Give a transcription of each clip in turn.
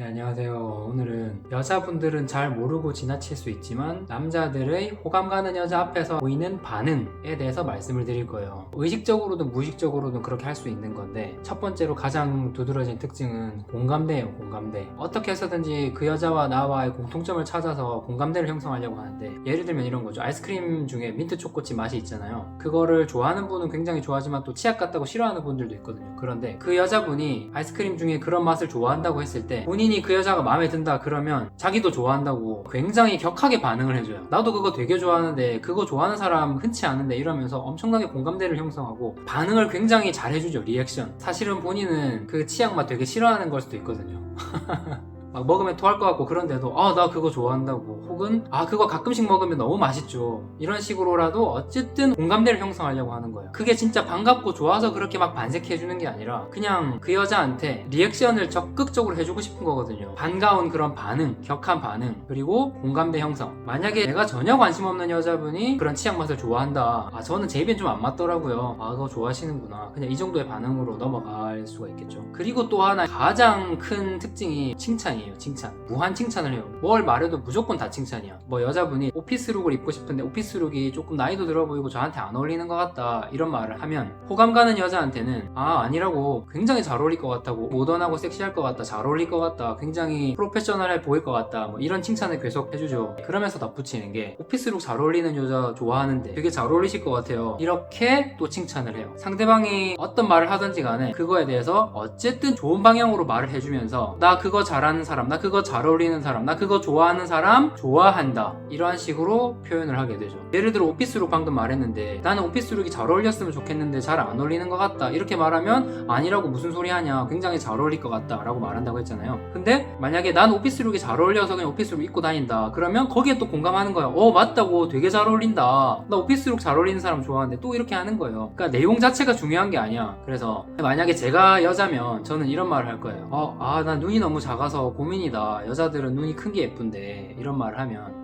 네, 안녕하세요. 오늘은 여자분들은 잘 모르고 지나칠 수 있지만 남자들의 호감 가는 여자 앞에서 보이는 반응에 대해서 말씀을 드릴 거예요. 의식적으로든 무의식적으로든 그렇게 할 수 있는 건데 첫 번째로 가장 두드러진 특징은 공감대예요. 공감대. 어떻게 해서든지 그 여자와 나와의 공통점을 찾아서 공감대를 형성하려고 하는데 예를 들면 이런 거죠. 아이스크림 중에 민트 초코칩 맛이 있잖아요. 그거를 좋아하는 분은 굉장히 좋아하지만 또 치약 같다고 싫어하는 분들도 있거든요. 그런데 그 여자분이 아이스크림 중에 그런 맛을 좋아한다고 했을 때 본인 이 그 여자가 마음에 든다 그러면 자기도 좋아한다고 굉장히 격하게 반응을 해줘요. 나도 그거 되게 좋아하는데 그거 좋아하는 사람 흔치 않은데 이러면서 엄청나게 공감대를 형성하고 반응을 굉장히 잘 해주죠. 리액션. 사실은 본인은 그 치약 맛 되게 싫어하는 걸 수도 있거든요. 막 먹으면 토할 것 같고 그런데도 아 나 그거 좋아한다고. 혹은 아 그거 가끔씩 먹으면 너무 맛있죠. 이런 식으로라도 어쨌든 공감대를 형성하려고 하는 거예요. 그게 진짜 반갑고 좋아서 그렇게 막 반색해 주는 게 아니라 그냥 그 여자한테 리액션을 적극적으로 해주고 싶은 거거든요. 반가운 그런 반응 격한 반응 그리고 공감대 형성. 만약에 내가 전혀 관심 없는 여자분이 그런 치약 맛을 좋아한다. 아 저는 제 입엔 좀 안 맞더라고요. 아 그거 좋아하시는구나. 그냥 이 정도의 반응으로 넘어갈 수가 있겠죠. 그리고 또 하나 가장 큰 특징이 칭찬이 에요 칭찬. 무한 칭찬을 해요. 뭘 말해도 무조건 다 칭찬이야. 뭐 여자분이 오피스룩을 입고 싶은데 오피스룩이 조금 나이도 들어 보이고 저한테 안 어울리는 것 같다 이런 말을 하면 호감 가는 여자한테는 아 아니라고. 굉장히 잘 어울릴 것 같다고. 모던하고 섹시할 것 같다. 잘 어울릴 것 같다. 굉장히 프로페셔널해 보일 것 같다. 뭐 이런 칭찬을 계속 해주죠. 그러면서 덧붙이는 게 오피스룩 잘 어울리는 여자 좋아하는데 되게 잘 어울리실 것 같아요. 이렇게 또 칭찬을 해요. 상대방이 어떤 말을 하든지 간에 그거에 대해서 어쨌든 좋은 방향으로 말을 해주면서 나 그거 잘하는 사람 나 그거 잘 어울리는 사람 나 그거 좋아하는 사람 좋아한다. 이러한 식으로 표현을 하게 되죠. 예를 들어 오피스룩 방금 말했는데 나는 오피스룩이 잘 어울렸으면 좋겠는데 잘 안 어울리는 것 같다. 이렇게 말하면 아니라고 무슨 소리 하냐. 굉장히 잘 어울릴 것 같다 라고 말한다고 했잖아요. 근데 만약에 난 오피스룩이 잘 어울려서 그냥 오피스룩 입고 다닌다. 그러면 거기에 또 공감하는 거야 어 맞다고. 되게 잘 어울린다. 나 오피스룩 잘 어울리는 사람 좋아하는데 또 이렇게 하는 거예요. 그러니까 내용 자체가 중요한 게 아니야. 그래서 만약에 제가 여자면 저는 이런 말을 할 거예요. 어, 아, 나 눈이 너무 작아서 고민이다. 여자들은 눈이 큰 게 예쁜데. 이런 말을 하면.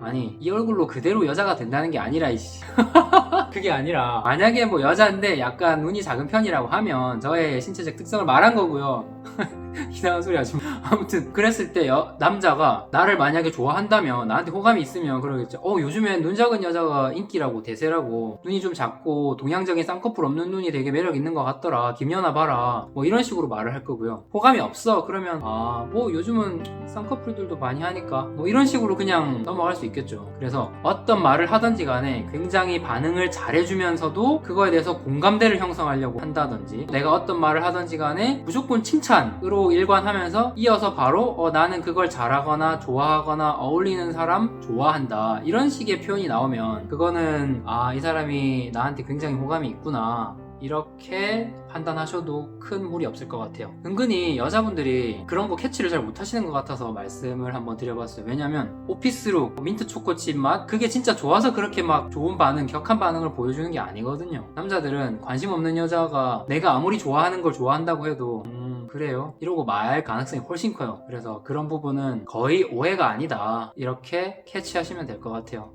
아니, 이 얼굴로 그대로 여자가 된다는 게 아니라, 이씨. 그게 아니라, 만약에 뭐 여자인데 약간 눈이 작은 편이라고 하면 저의 신체적 특성을 말한 거고요. 이상한 소리 하지 마. 아무튼 그랬을 때 여- 남자가 나를 만약에 좋아한다면 나한테 호감이 있으면 그러겠죠. 어 요즘엔 눈 작은 여자가 인기라고 대세라고 눈이 좀 작고 동양적인 쌍꺼풀 없는 눈이 되게 매력 있는 것 같더라. 김연아 봐라. 뭐 이런 식으로 말을 할 거고요. 호감이 없어 그러면 아 뭐 요즘은 쌍꺼풀들도 많이 하니까 뭐 이런 식으로 그냥 넘어갈 수 있겠죠. 그래서 어떤 말을 하든지 간에 굉장히 반응을 잘해주면서도 그거에 대해서 공감대를 형성하려고 한다든지 내가 어떤 말을 하든지 간에 무조건 칭찬으로 일관하면서 이어서 바로 어, 나는 그걸 잘하거나 좋아하거나 어울리는 사람 좋아한다 이런 식의 표현이 나오면 그거는 아 이 사람이 나한테 굉장히 호감이 있구나 이렇게 판단하셔도 큰 무리 없을 것 같아요. 은근히 여자분들이 그런 거 캐치를 잘 못하시는 것 같아서 말씀을 한번 드려봤어요. 왜냐면 오피스룩, 민트 초코칩 맛 그게 진짜 좋아서 그렇게 막 좋은 반응, 격한 반응을 보여주는 게 아니거든요. 남자들은 관심 없는 여자가 내가 아무리 좋아하는 걸 좋아한다고 해도 음 그래요? 이러고 말 가능성이 훨씬 커요. 그래서 그런 부분은 거의 오해가 아니다. 이렇게 캐치하시면 될 것 같아요.